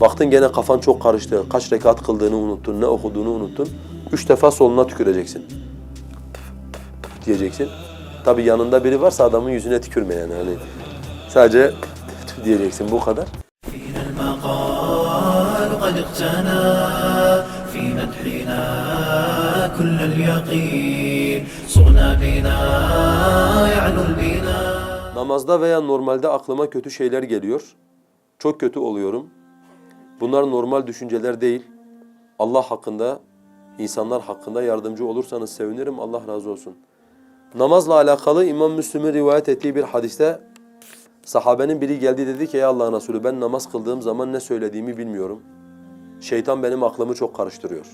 Baktın gene kafan çok karıştı. Kaç rekat kıldığını unuttun, ne okuduğunu unuttun. Üç defa soluna tüküreceksin. Diyeceksin. Tabi yanında biri varsa adamın yüzüne tükürme yani. Hani sadece diyeceksin bu kadar. فينا المقال قد اقتنى في مدحنا كل اليقين صغنا بنا يعلو البنا Namazda veya normalde aklıma kötü şeyler geliyor. Çok kötü oluyorum. Bunlar normal düşünceler değil. Allah hakkında, insanlar hakkında yardımcı olursanız sevinirim. Allah razı olsun. Namazla alakalı İmam Müslim'in rivayet ettiği bir hadiste sahabenin biri geldi dedi ki ey Allah'ın Resulü ben namaz kıldığım zaman ne söylediğimi bilmiyorum. Şeytan benim aklımı çok karıştırıyor.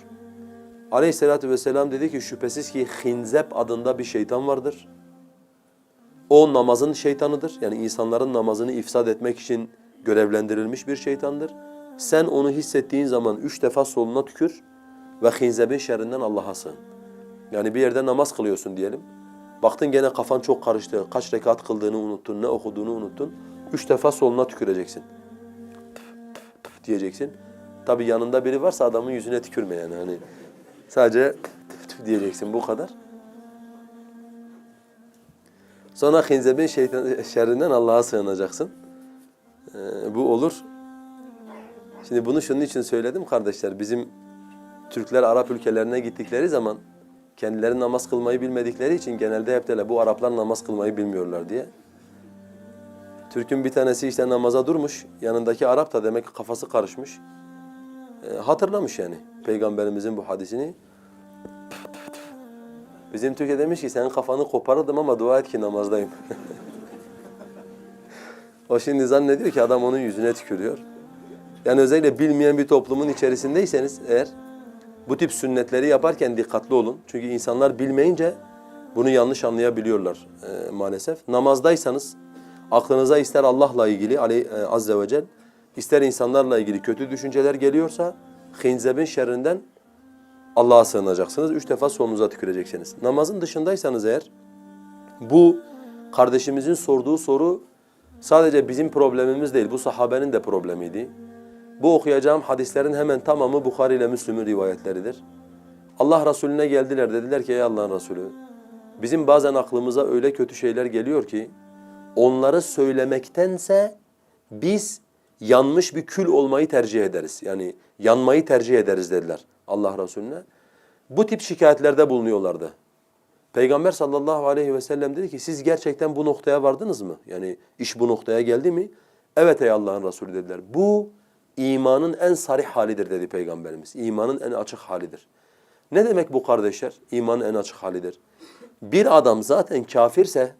Aleyhissalatü vesselam dedi ki şüphesiz ki Hinzep adında bir şeytan vardır. O namazın şeytanıdır. Yani insanların namazını ifsad etmek için görevlendirilmiş bir şeytandır. Sen onu hissettiğin zaman üç defa soluna tükür ve hinzebin şerrinden Allah'a sığın. Yani bir yerde namaz kılıyorsun diyelim. Baktın gene kafan çok karıştı. Kaç rekat kıldığını unuttun, ne okuduğunu unuttun. Üç defa soluna tüküreceksin. Diyeceksin. Tabi yanında biri varsa adamın yüzüne tükürme yani. Hani sadece diyeceksin bu kadar. Sonra hinzebin şeytan şerrinden Allah'a sığınacaksın. Ee, bu olur. Şimdi bunu şunun için söyledim kardeşler. Bizim Türkler Arap ülkelerine gittikleri zaman kendileri namaz kılmayı bilmedikleri için genelde hep derler bu Araplar namaz kılmayı bilmiyorlar diye. Türk'ün bir tanesi işte namaza durmuş. Yanındaki Arap da demek ki kafası karışmış. Ee, hatırlamış yani peygamberimizin bu hadisini. Bizim Türkiye demiş ki senin kafanı koparırdım ama dua et ki namazdayım. o şimdi zannediyor ki adam onun yüzüne tükürüyor. Yani özellikle bilmeyen bir toplumun içerisindeyseniz eğer bu tip sünnetleri yaparken dikkatli olun. Çünkü insanlar bilmeyince bunu yanlış anlayabiliyorlar e, maalesef. Namazdaysanız aklınıza ister Allah'la ilgili aley, e, azze ve cel ister insanlarla ilgili kötü düşünceler geliyorsa hinzebin şerrinden Allah'a sığınacaksınız. Üç defa solunuza tüküreceksiniz. Namazın dışındaysanız eğer bu kardeşimizin sorduğu soru sadece bizim problemimiz değil. Bu sahabenin de problemiydi. Bu okuyacağım hadislerin hemen tamamı Bukhari ile Müslüm'ün rivayetleridir. Allah Resulüne geldiler dediler ki ey Allah'ın Resulü bizim bazen aklımıza öyle kötü şeyler geliyor ki onları söylemektense biz yanmış bir kül olmayı tercih ederiz. Yani yanmayı tercih ederiz dediler Allah Resulüne. Bu tip şikayetlerde bulunuyorlardı. Peygamber sallallahu aleyhi ve sellem dedi ki siz gerçekten bu noktaya vardınız mı? Yani iş bu noktaya geldi mi? Evet ey Allah'ın Resulü dediler. Bu imanın en sarih halidir dedi Peygamberimiz. İmanın en açık halidir. Ne demek bu kardeşler? İmanın en açık halidir. Bir adam zaten kafirse,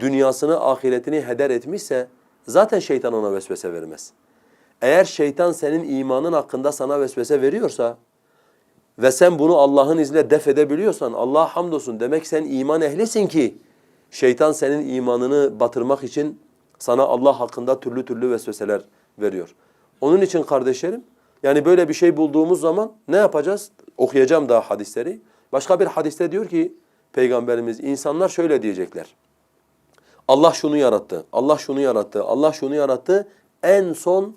dünyasını, ahiretini heder etmişse zaten şeytan ona vesvese vermez. Eğer şeytan senin imanın hakkında sana vesvese veriyorsa ve sen bunu Allah'ın izniyle def edebiliyorsan Allah'a hamdolsun demek sen iman ehlisin ki şeytan senin imanını batırmak için sana Allah hakkında türlü türlü vesveseler veriyor. Onun için kardeşlerim yani böyle bir şey bulduğumuz zaman ne yapacağız? Okuyacağım daha hadisleri. Başka bir hadiste diyor ki Peygamberimiz insanlar şöyle diyecekler. Allah şunu yarattı, Allah şunu yarattı, Allah şunu yarattı. En son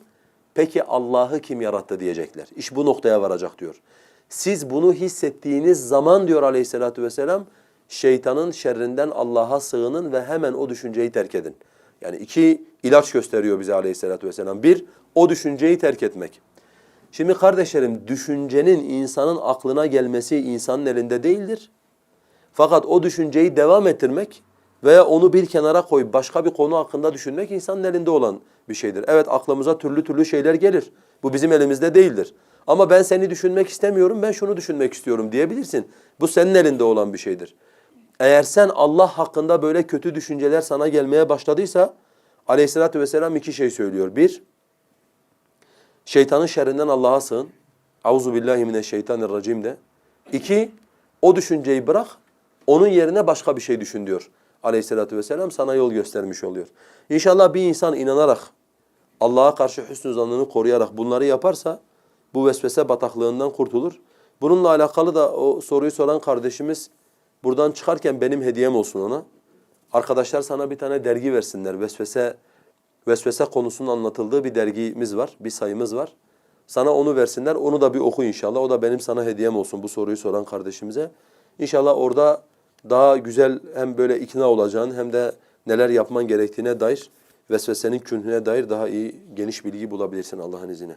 peki Allah'ı kim yarattı diyecekler. İş bu noktaya varacak diyor. Siz bunu hissettiğiniz zaman diyor aleyhissalatü vesselam şeytanın şerrinden Allah'a sığının ve hemen o düşünceyi terk edin. Yani iki ilaç gösteriyor bize aleyhissalatü vesselam. Bir, o düşünceyi terk etmek. Şimdi kardeşlerim düşüncenin insanın aklına gelmesi insanın elinde değildir. Fakat o düşünceyi devam ettirmek veya onu bir kenara koyup başka bir konu hakkında düşünmek insanın elinde olan bir şeydir. Evet aklımıza türlü türlü şeyler gelir. Bu bizim elimizde değildir. Ama ben seni düşünmek istemiyorum, ben şunu düşünmek istiyorum diyebilirsin. Bu senin elinde olan bir şeydir. Eğer sen Allah hakkında böyle kötü düşünceler sana gelmeye başladıysa aleyhissalatü vesselam iki şey söylüyor. Bir, şeytanın şerrinden Allah'a sığın. Auzu billahi mineşşeytanirracim de. İki, o düşünceyi bırak, onun yerine başka bir şey düşün diyor. Aleyhissalatü vesselam sana yol göstermiş oluyor. İnşallah bir insan inanarak, Allah'a karşı hüsnü zannını koruyarak bunları yaparsa bu vesvese bataklığından kurtulur. Bununla alakalı da o soruyu soran kardeşimiz buradan çıkarken benim hediyem olsun ona. Arkadaşlar sana bir tane dergi versinler. Vesvese vesvese konusunun anlatıldığı bir dergimiz var, bir sayımız var. Sana onu versinler, onu da bir oku inşallah. O da benim sana hediyem olsun bu soruyu soran kardeşimize. İnşallah orada daha güzel hem böyle ikna olacağın hem de neler yapman gerektiğine dair vesvesenin künhüne dair daha iyi geniş bilgi bulabilirsin Allah'ın izniyle.